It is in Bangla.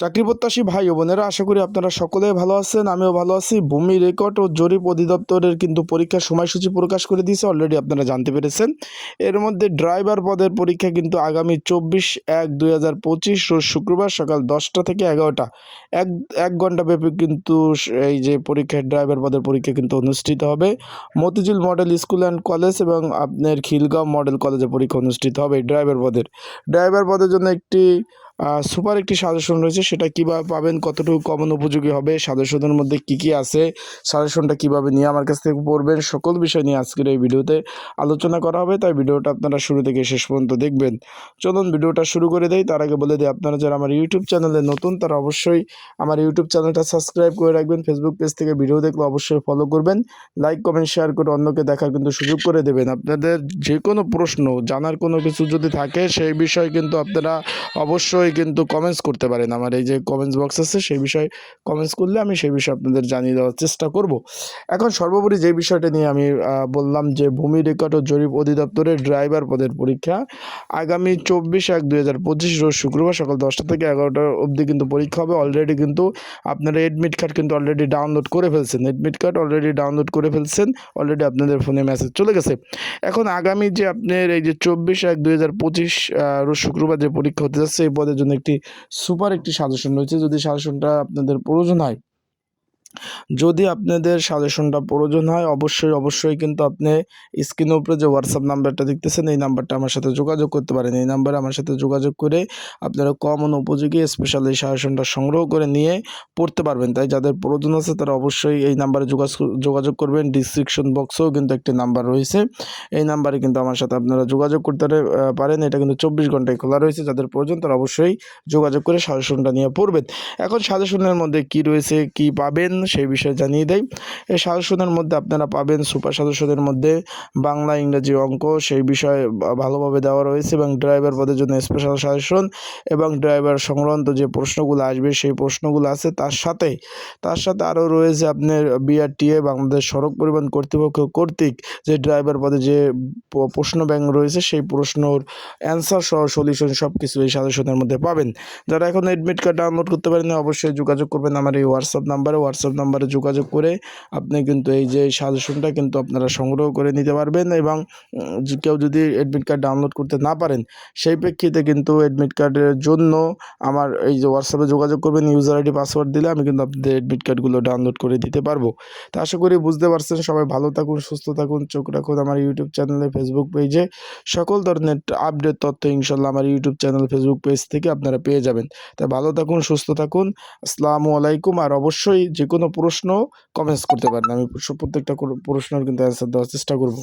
চাকরি প্রত্যাশী ভাই ও বোনেরা, আশা করি আপনারা সকলে ভালো আছেন, আমিও ভালো আছি। ভূমি রেকর্ড ও জরিপ অধিদপ্তরের কিন্তু পরীক্ষার সময়সূচি প্রকাশ করে দিয়েছে অলরেডি আপনারা জানতে পেরেছেন। এর মধ্যে ড্রাইভার পদের পরীক্ষা কিন্তু আগামী চব্বিশ এক দুই হাজার পঁচিশ, রোজ শুক্রবার সকাল দশটা থেকে এগারোটা। এক এক ঘণ্টা ব্যাপী কিন্তু এই যে পরীক্ষার ড্রাইভার পদের পরীক্ষা কিন্তু অনুষ্ঠিত হবে। Motijheel model school and college এবং আপনার খিলগাঁও মডেল কলেজে পরীক্ষা অনুষ্ঠিত হবে ড্রাইভার পদের। ড্রাইভার পদের জন্য একটি সুপার একটি সাজেশন রয়েছে, সেটা কীভাবে পাবেন, কতটুকু কমন উপযোগী হবে, সাজেশনের মধ্যে কী কী আছে, সাজেশনটা কীভাবে নিয়ে আমার কাছ থেকে পড়বেন, সকল বিষয় নিয়ে আজকের এই ভিডিওতে আলোচনা করা হবে, তাই ভিডিওটা আপনারা শুরু থেকে শেষ পর্যন্ত দেখবেন। চলুন ভিডিওটা শুরু করে দেই, তার আগে বলে দিই, আপনারা যারা আমার ইউটিউব চ্যানেলে নতুন, তারা অবশ্যই আমার ইউটিউব চ্যানেলটা সাবস্ক্রাইব করে রাখবেন ফেসবুক পেজ থেকে ভিডিও দেখলে অবশ্যই ফলো করবেন লাইক কমেন্ট শেয়ার করে অন্যকে দেখার কিন্তু সুযোগ করে দেবেন। আপনাদের যে কোনো প্রশ্ন, জানার কোনো কিছু যদি থাকে, সেই বিষয়ে কিন্তু আপনারা অবশ্যই কিন্তু কমেন্টস করতে পারেন। আমার এই যে কমেন্টস বক্স আছে, সেই বিষয়ে কমেন্টস করলে আমি সেই বিষয়ে আপনাদের জানিয়ে দেওয়ার চেষ্টা করব। এখন সর্বোপরি যে বিষয়টা নিয়ে আমি বললাম যে ভূমি রেকর্ড ও জরিপ অধিদপ্তরের ড্রাইভার পদের পরীক্ষা আগামী চব্বিশ এক দুই হাজার পঁচিশ রোজ শুক্রবার সকাল দশটা থেকে এগারোটা অবধি কিন্তু পরীক্ষা হবে। অলরেডি কিন্তু আপনারা এডমিট কার্ড কিন্তু অলরেডি ডাউনলোড করে ফেলছেন। এডমিট কার্ড অলরেডি ডাউনলোড করে ফেলছেন। অলরেডি আপনাদের ফোনে মেসেজ চলে গেছে। এখন আগামী যে আপনার এই যে চব্বিশ এক দুই হাজার পঁচিশ রোজ শুক্রবার যে পরীক্ষা হতে যাচ্ছে, এই পদের জন্য একটি সুপার একটি সাজেশন রয়েছে। যদি সাজেশনটা আপনাদের প্রয়োজন হয় যদি আপনাদের সাজেশনটা প্রয়োজন হয়, অবশ্যই অবশ্যই কিন্তু আপনি স্ক্রিনের উপরে যে হোয়াটসঅ্যাপ নাম্বারটা দেখতেছেন, এই নাম্বারটা আমার সাথে যোগাযোগ করতে পারেন। এই নাম্বারে আমার সাথে যোগাযোগ করে আপনারা কমন উপযোগী স্পেশাল এই সাজেশনটা সংগ্রহ করে নিয়ে পড়তে পারবেন। তাই যাদের প্রয়োজন আছে, তারা অবশ্যই এই নাম্বারে যোগাযোগ করবেন। ডিসক্রিপশন বক্সেও কিন্তু একটি নাম্বার রয়েছে। এই নাম্বারে কিন্তু আমার সাথে আপনারা যোগাযোগ করতে পারেন। এটা কিন্তু চব্বিশ ঘন্টায় খোলা রয়েছে। যাদের প্রয়োজন, তারা অবশ্যই যোগাযোগ করে সাজেশনটা নিয়ে পড়বেন। এখন সাজেশনের মধ্যে কি রয়েছে, কি পাবেন? সেই বিষয়ে জানিয়ে দেয় এই সাজেশনের মধ্যে আপনারা পাবেন সুপার সাজেশনের মধ্যে বাংলা ইংরেজি অঙ্ক সেই বিষয়ে ভালোভাবে দেওয়া রয়েছে এবং ড্রাইভার পদের জন্য স্পেশাল সাজেশন এবং ড্রাইভার সংক্রান্ত যে প্রশ্নগুলো আসবে সেই প্রশ্নগুলো আছে। তার সাথে তার সাথে আরও রয়েছে আপনার বিআরটিএ বাংলাদেশ সড়ক পরিবহন কর্তৃপক্ষ কর্তৃক যে ড্রাইভার পদে যে প্রশ্ন ব্যাংক রয়েছে সেই প্রশ্নর অ্যান্সার সহ সলিউশন সব কিছু এই সাজেশনের মধ্যে পাবেন। যারা এখন এডমিট কার্ড ডাউনলোড করতে পারেন অবশ্যই যোগাযোগ করবেন আমার এই হোয়াটসঅ্যাপ নাম্বারে হোয়াটসঅ্যাপ নাম্বারে যোগাযোগ করে আপনি কিন্তু এই যে সাজেশনটা কিন্তু আপনারা সংগ্রহ করে নিতে পারবেন এবং কেউ যদি এডমিট কার্ড ডাউনলোড করতে না পারেন, সেই প্রেক্ষিতে কিন্তু এডমিট কার্ডের জন্য আমার এই যে হোয়াটসঅ্যাপে যোগাযোগ করবেন ইউজার আইডি পাসওয়ার্ড দিলে আমি কিন্তু আপনাদের এডমিট কার্ডগুলো ডাউনলোড করে দিতে পারব। তো আশা করি বুঝতে পারছেন, সবাই ভালো থাকুন, সুস্থ থাকুন, চোখ রাখুন আমার ইউটিউব চ্যানেলে ফেসবুক পেজে সকল ধরনের আপডেট তথ্য ইনশাল্লাহ আমার ইউটিউব চ্যানেল ফেসবুক পেজ থেকে আপনারা পেয়ে যাবেন। তাই ভালো থাকুন, সুস্থ থাকুন। আসসালামু আলাইকুম আর অবশ্যই যে কোনো প্রশ্ন কমেন্টস করতে পারেন। আমি প্রত্যেকটা কোনো প্রশ্নের কিন্তু অ্যান্সার দেওয়ার চেষ্টা করব।